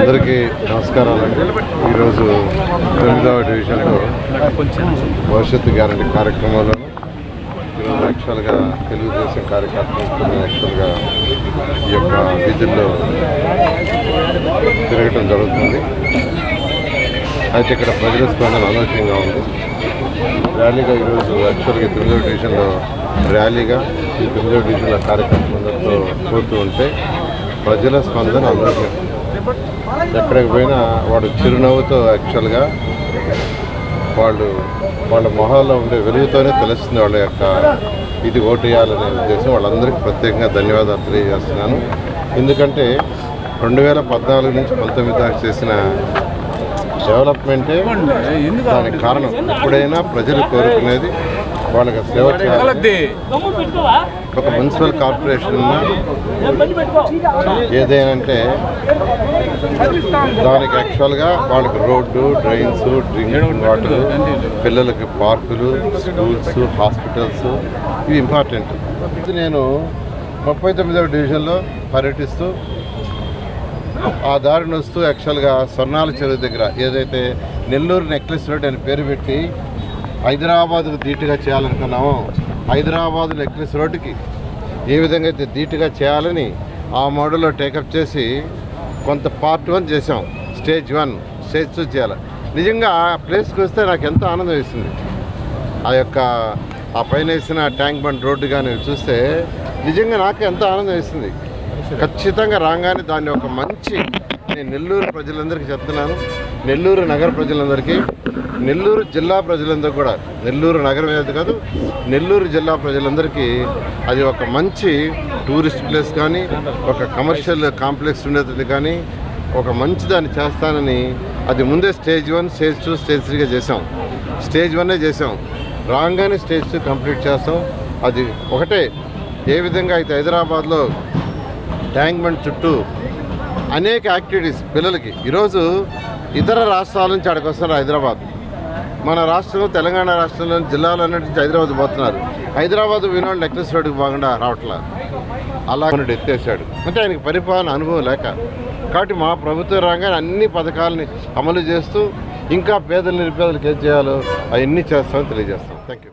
అందరికీ నమస్కారాలండి ఈరోజు తొమ్మిదవ డివిజన్లో భవిష్యత్తు గ్యారంటీ కార్యక్రమంలో ఈరోజు యాక్చువల్గా తెలుగుదేశం కార్యకర్తలు యాక్చువల్గా ఈ యొక్క విధుల్లో తిరగటం జరుగుతుంది. అయితే ఇక్కడ ప్రజల స్పందన అనూహ్యంగా ఉంది. ర్యాలీగా ఈరోజు యాక్చువల్గా తొమ్మిదవ డివిజన్లో ర్యాలీగా ఈ తొమ్మిదవ డివిజన్ల కార్యక్రమంతో పోతూ ఉంటే ప్రజల స్పందన అందరికీ. ఎక్కడికి పోయినా వాడు చిరునవ్వుతో యాక్చువల్గా వాళ్ళు వాళ్ళ మొహాల్లో ఉండే వెలుగుతోనే తెలుస్తుంది వాళ్ళ యొక్క ఇది ఓటేయాలనే ఉద్దేశం. వాళ్ళందరికీ ప్రత్యేకంగా ధన్యవాదాలు తెలియజేస్తున్నాను. ఎందుకంటే రెండు వేల పద్నాలుగు నుంచి పంతొమ్మిది దాకా చేసిన డెవలప్మెంటే దానికి కారణం. ఎప్పుడైనా ప్రజలు కోరుకునేది వాళ్ళకి సేవ చేయాలి. ఒక మున్సిపల్ కార్పొరేషన్ ఉన్నా ఏదైనంటే దానికి యాక్చువల్గా వాళ్ళకి రోడ్డు డ్రైన్స్ డ్రింకింగ్ వాటర్ పిల్లలకి పార్కులు స్కూల్స్ హాస్పిటల్స్ ఇవి ఇంపార్టెంట్. నేను ముప్పై తొమ్మిదవ డివిజన్లో పర్యటిస్తూ ఆ దారిని వస్తూ యాక్చువల్గా స్వర్ణాల చెరువు దగ్గర ఏదైతే నెల్లూరు నెక్లెస్ రోడ్ అని పేరు పెట్టి హైదరాబాద్కు ధీటుగా చేయాలనుకున్నామో హైదరాబాద్ నెక్లెస్ రోడ్డుకి ఏ విధంగా అయితే ధీటుగా చేయాలని ఆ మోడల్లో టేకప్ చేసి కొంత పార్ట్ వన్ చేసాం స్టేజ్ వన్ స్టేజ్ టూ చేయాలి. నిజంగా ఆ ప్లేస్కి వస్తే నాకు ఎంతో ఆనందం వేసింది. ఆ యొక్క ఆ పైన వేసిన ట్యాంక్ బండ్ రోడ్డు కానీ చూస్తే నిజంగా నాకు ఎంతో ఆనందం వేసింది. ఖచ్చితంగా. రాగానే దాన్ని ఒక మంచి నేను నెల్లూరు ప్రజలందరికీ చెప్తున్నాను. నెల్లూరు నగర ప్రజలందరికీ నెల్లూరు జిల్లా ప్రజలందరూ కూడా నెల్లూరు నగరం ఏది కాదు నెల్లూరు జిల్లా ప్రజలందరికీ అది ఒక మంచి టూరిస్ట్ ప్లేస్ కానీ ఒక కమర్షియల్ కాంప్లెక్స్ ఉండేది కానీ ఒక మంచి దాన్ని చేస్తానని అది ముందే stage one stage two stage త్రీగా చేసాం స్టేజ్ వన్నే చేసాం రాగానే స్టేజ్ టూ కంప్లీట్ చేస్తాం. అది ఒకటే. ఏ విధంగా అయితే హైదరాబాద్లో ట్యాంక్ బండ్ చుట్టూ అనేక యాక్టివిటీస్ పిల్లలకి. ఈరోజు ఇతర రాష్ట్రాల నుంచి అక్కడికి వస్తున్నారు హైదరాబాద్. మన రాష్ట్రంలో తెలంగాణ రాష్ట్రంలో జిల్లాలో నుంచి హైదరాబాద్ పోతున్నారు. హైదరాబాద్ వినోడ్ నెక్లెస్ రోడ్డుకి బాగుండా రావట్లా. అలా ఎత్తేసాడు అంటే ఆయనకి పరిపాలన అనుభవం లేక. కాబట్టి మా ప్రభుత్వ రంగాన్ని అన్ని పథకాలని అమలు చేస్తూ ఇంకా పేదలు నిరుపేదలకు ఏం చేయాలో అవన్నీ చేస్తామని తెలియజేస్తాం. Thank you